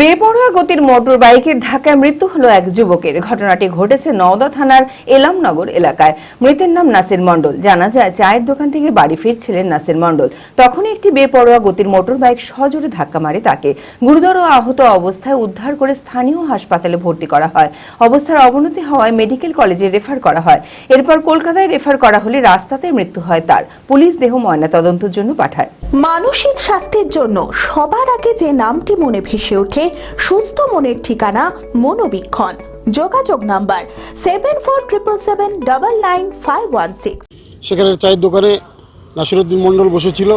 বেপরোয়া গতির মোটর বাইকের ধাক্কায় মৃত্যু হলো এক যুবকের। ঘটনাটি ঘটেছে নওদা থানার এলামনগর এলাকায়। মৃতের নাম নাসির মণ্ডল। জানা যায়, চায়ের দোকান থেকে বাড়ি ফিরছিলেন নাসির মণ্ডল। তখনই একটি বেপরোয়া গতির মোটর বাইক সজোরে ধাক্কা মারে তাকে। গুরুতর আহত অবস্থায় উদ্ধার করে স্থানীয় হাসপাতালে ভর্তি করা হয়। অবস্থার অবনতি হওয়ায় মেডিকেল কলেজে রেফার করা হয়। এরপর কলকাতায় রেফার করা হলে রাস্তাতে মৃত্যু হয় তার। পুলিশ দেহ ময়নাতদন্তের জন্য পাঠায়। মানসিক স্বাস্থ্যের জন্য সবার আগে যে নামটি মনে ভেসে ওঠে, সুস্থ মনের ঠিকানা মনোবীক্ষণ। যোগাযোগ number seven four triple seven double nine five one six সেখানে চায়ের দোকানে নাসিরুদ্দিন মণ্ডল বসেছিল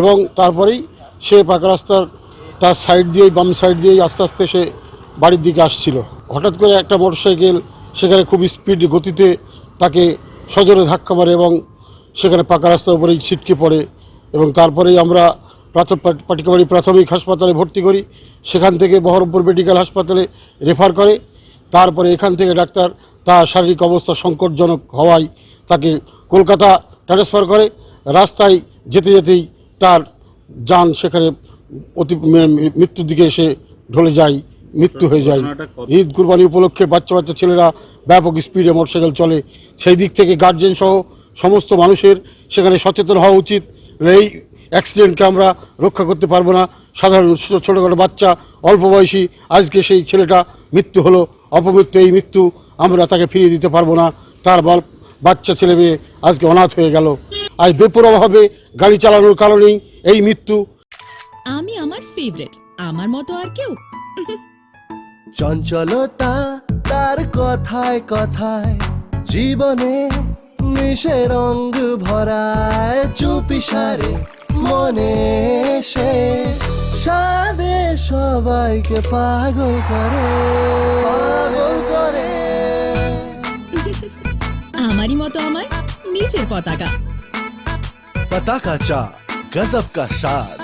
এবং তারপরেই সে পাকা রাস্তার তার সাইড দিয়েই, বাম সাইড দিয়েই আস্তে আস্তে সে বাড়ির দিকে আসছিল। হঠাৎ করে একটা মোটরসাইকেল সেখানে খুব স্পিড গতিতে তাকে সজোরে ধাক্কা মারে এবং সেখানে পাকা রাস্তার উপরেই ছিটকে পড়ে। এবং তারপরেই আমরা পাটিকাবাড়ি প্রাথমিক হাসপাতালে ভর্তি করি। সেখান থেকে বহরমপুর মেডিকেল হাসপাতালে রেফার করে। তারপরে এখান থেকে ডাক্তার তার শারীরিক অবস্থা সংকটজনক হওয়ায় তাকে কলকাতা ট্রান্সফার করে। রাস্তায় যেতে যেতেই তার যান সেখানে অতি মৃত্যুর দিকে এসে ঢলে যায় মৃত্যু হয়ে যায়। ঈদ কুরবানি উপলক্ষে বাচ্চা বাচ্চা ছেলেরা ব্যাপক স্পিডে মোটরসাইকেল চলে। সেই দিক থেকে গার্জেন সহ সমস্ত মানুষের সেখানে সচেতন হওয়া উচিত। এই অ্যাক্সিডেন্টকে আমরা রক্ষা করতে পারব না। সাধারণ ছোটো- ছোটোখাটো বাচ্চা অল্প বয়সী আজকে সেই ছেলেটা মৃত্যু হলো অপমৃত্যু এই মৃত্যু আমরা তাকে ফিরিয়ে দিতে পারব না। তার বল বাচ্চা ছেলে মেয়ে আজকে অনাথ হয়ে গেল। আজ বেপরোয়াভাবে গাড়ি চালানোর কারণেই এই মৃত্যু। আমি আমার ফেভারিট আমার মতো আর কেউ। চঞ্চলতা তার কথায় কথায় জীবনে মিশে রঙ ভরায় চুপি সারে মনে সে। সাদে সবাইকে পাগল করে পাগল করে। আমারই মতো আমায় নিচের পতাকা। পতাকা চা গজব কা স্বাদ